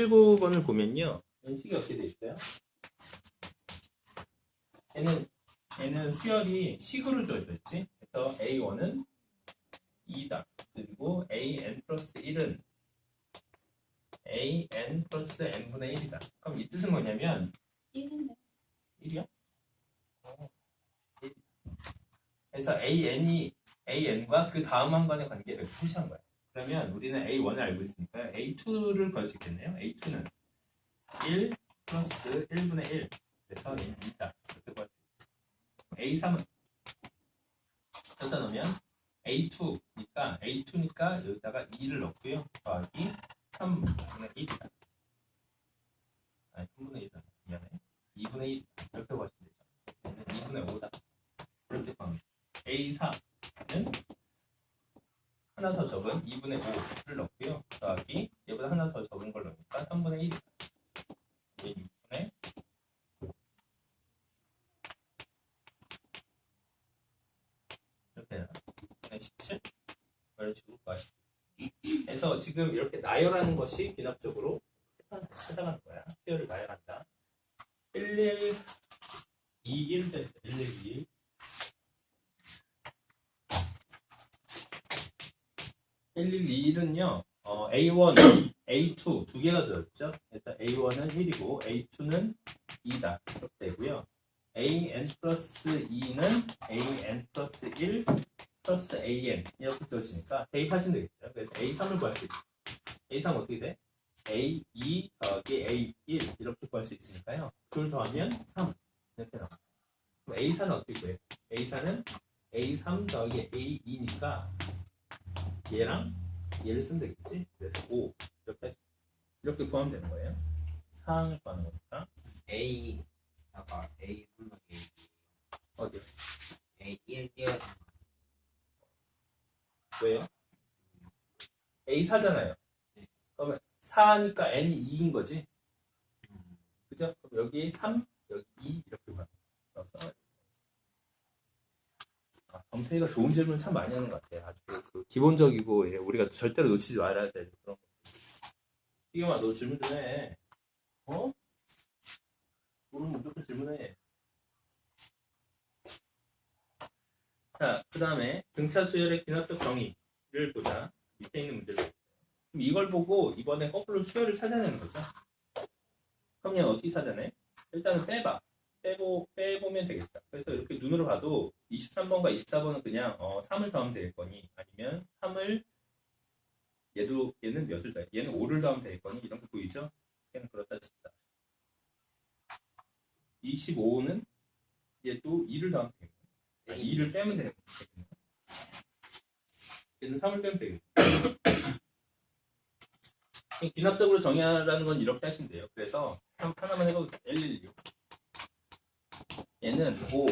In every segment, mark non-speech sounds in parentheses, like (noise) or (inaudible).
7, 9번을 보면요. 인식이 어떻게 돼 있어요? 얘는, 얘는 수열이 식으로 있지. 그래서 A1은 2다. 그리고 AN 플러스 1은 AN 플러스 N분의 1이다. 그럼 이 뜻은 뭐냐면 1인데 1이요? 그래서 AN이 AN과 그 다음 한 번의 관계를 표시한 거야. 그러면 우리는 A1을 알고 있으니까 A2를 구할 수 있겠네요. A2는 1 플러스 1분의 1. 그래서 얘는 2다. 이렇게 구할 수 있어. A3은 여기다 넣으면 A2니까 A2니까 여기다가 2를 넣고요. 더하기 3분의 1이다. 아니 3분의 1이다. 미안해. 2분의 1 이렇게 수 되죠. 얘는 2분의 5다. 이렇게 구합니다. A4는 하나 더 적은 2분의 5를 넣고요. 더하기 얘보다 하나 더 적은 걸 넣으니까 3분의 1. 얘 6분의 이렇게 되나? 6분의 17? 이런 식으로 구하시면 돼요. 그래서 지금 이렇게 나열하는 것이 비납적으로 다시 찾아가는 거야. 수열을 나열한다. 11, 21 됐어. 11, 21. 112는요, 어, A1, A2 (coughs) 두 개가 들었죠. 그래서 A1은 1이고 A2는 2다. 이렇게 되고요. AN 플러스 2는 AN 플러스 1 플러스 AN 이렇게 되어지니까 대입하시면 되겠죠. 그래서 A3을 구할 수 있죠. A3 어떻게 돼? A2 더하기 A1 이렇게 구할 수 있으니까요. 둘 더하면 3 이렇게 나와요. 그럼 A4는 어떻게 구해요? A4는 A3 더하기 A2니까 얘랑 얘를 쓰면 되겠지? 그래서 5 이렇게 하시- 이렇게 구하면 되는 거예요. 상황을 구하는 거니까 A 아까 A 한번 A 어디요? A 1 띄어야 돼. 왜요? A4잖아요. 그러면 4니까 N이 2인 거지? 그죠? 그럼 여기 3, 여기 2 이렇게 가. 그래서 아, 범태이가 좋은 질문 참 많이 하는 것 같아요. 아주 그 기본적이고 예, 우리가 절대로 놓치지 말아야 될 그런 거. 이경아, 너 질문 좀 해. 어? 오늘 무조건 질문해. 자, 그 다음에 등차 수열의 기납적 정의를 보자. 밑에 있는 문제를 보세요. 그럼 이걸 보고 이번에 거꾸로 수열을 찾아내는 거죠. 그럼 얘는 어떻게 찾아내? 일단은 빼봐. 빼고, 빼보면 되겠다. 그래서 이렇게 눈으로 봐도 23번과 24번은 그냥 어, 3을 더하면 되겠거니 아니면 3을 얘도 얘는 몇을 더 얘는 5를 더하면 되겠거니 이런 거 보이죠? 얘는 그렇다 칩니다. 25는 얘도 2를 더하면 아니, 2를 빼면 거거든요. 얘는 3을 빼면 되겠고 기납적으로 (coughs) 정의하라는 건 이렇게 하시면 돼요. 그래서 한- 하나만 해보세요. 116 얘는 5,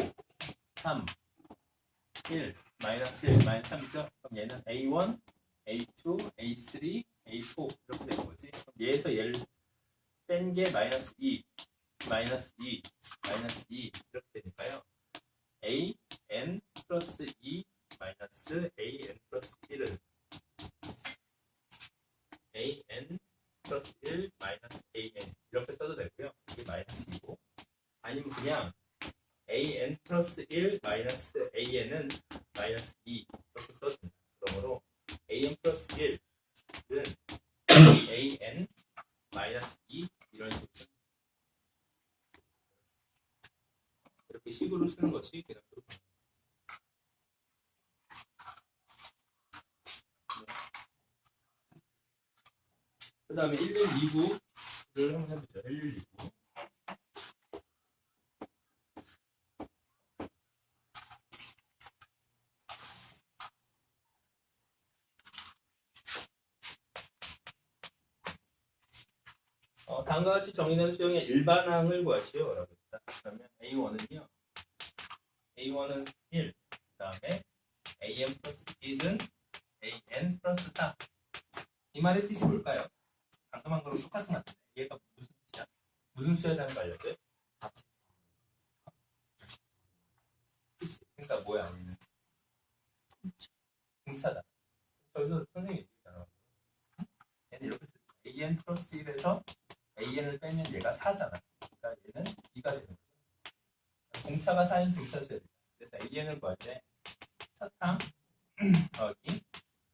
3, 1, 마이너스 1, 마이너스 3이죠? 그럼 얘는 A1, A2, A3, A4 이렇게 되는 거지. 그럼 얘에서 얘를 뺀 게 마이너스 2, 마이너스 2, 마이너스 2 이렇게 되니까요. A, N 플러스 2 마이너스 A, N 플러스 1은 A, N 플러스 1 마이너스 A, N 이렇게 써도 되고요. 이게 마이너스 2고 아니면 그냥 a n 플러스 1 마이너스 a n은 마이너스 2 이렇게 써도 된다. 그러므로 a n 플러스 1은 a n 마이너스 2 이런 식으로. 이렇게 식으로 쓰는 것이 기납적으로 그 다음에 1129를 한번 해보죠. 1129. 다음과 같이 정의된 수형의 일반항을 구하시오. 그러면 A1은요. A1은 1. 그 다음에 AN 플러스 1은 AN 플러스 4. 이 말의 뜻이 뭘까요? 방금 한 거랑 똑같은 것 같은데. 얘가 무슨 뜻이야? 무슨 수야자는 거 알려줘요? 그치? 그러니까 뭐야? 얘는 등차다. 저기서 선생님이 얘기했잖아. 얘는 이렇게 쓰 AN 플러스 1에서 AN을 빼면 얘가 4잖아. 그러니까 얘는 2가 되는 거죠. 공차가 4인 등차수야 돼. 그래서 AN을 구할 때 첫항 (clears throat) 더하기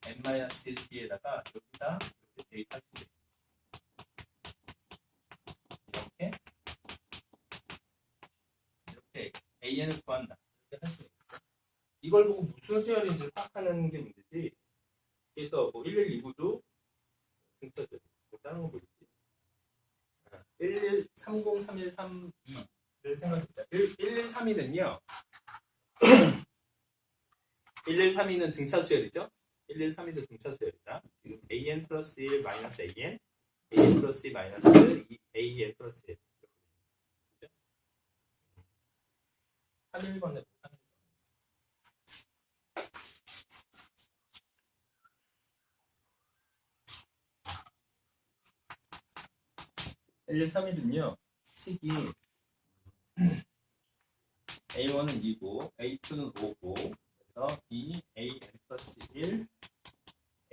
n-1t에다가 여기다 이렇게 대입할 때 이렇게 이렇게 AN을 구한다. 이렇게 할수 있어. 이걸 보고 무슨 수열인지 파악하는 게 문제지. 그래서 뭐 112구도 등차수 뭐 다른 거 뭐지? 1130313를 생각해보자. 113이는요. 113이는 등차수열이죠. 113이도 등차수열이다. 지금 an 플러스 1 마이너스 an, an 플러스 2 마이너스 2, an 플러스 1. 그죠? 31번에 31번. 113일은요, 식이 A1은 2고, A2는 5고, 그래서 2, AN 플러스 1,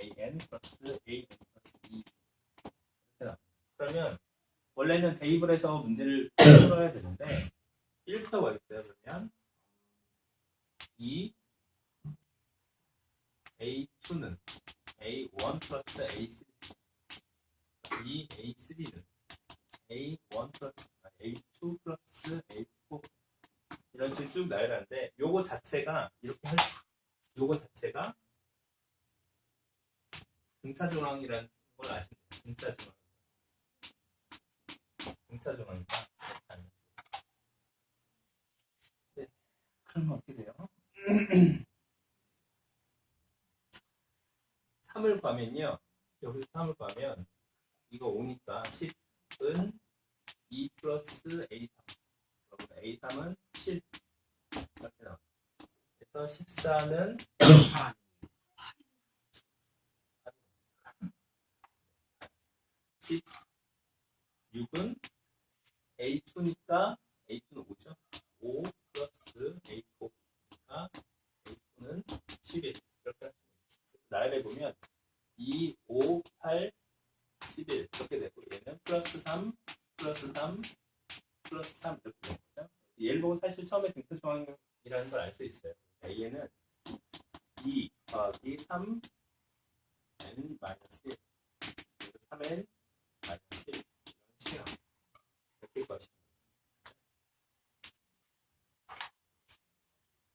AN 플러스 AN 플러스 2. 이렇게. 그러면, 원래는 해서 문제를 (coughs) 풀어야 되는데, 1부터 가겠어요, 그러면. 2, A2는 A1 플러스 A3. 이 A3는 A1 플러스 A2 플러스 A4 이런 식으로 쭉 나열하는데 요거 자체가 이렇게 할 요거 자체가 등차 조항이라는 걸 아시면 돼요. 등차 조항 등차 조항이다 네. 그러면 어떻게 돼요? (clears throat) 3을 구하면요 여기서 3을 구하면 이거 5니까 10은 2 플러스 A3 그러면 A3은 7 이렇게 나와 그래서 14는 16은 A2니까 A2는 5죠? 5 플러스 A4니까 A4는 11 이렇게 있어요. 나열해 보면 2, 2 더하기 3 n 마이너스 1 그리고 3n 마이너스 1 이런 식으로 이렇게 구하시면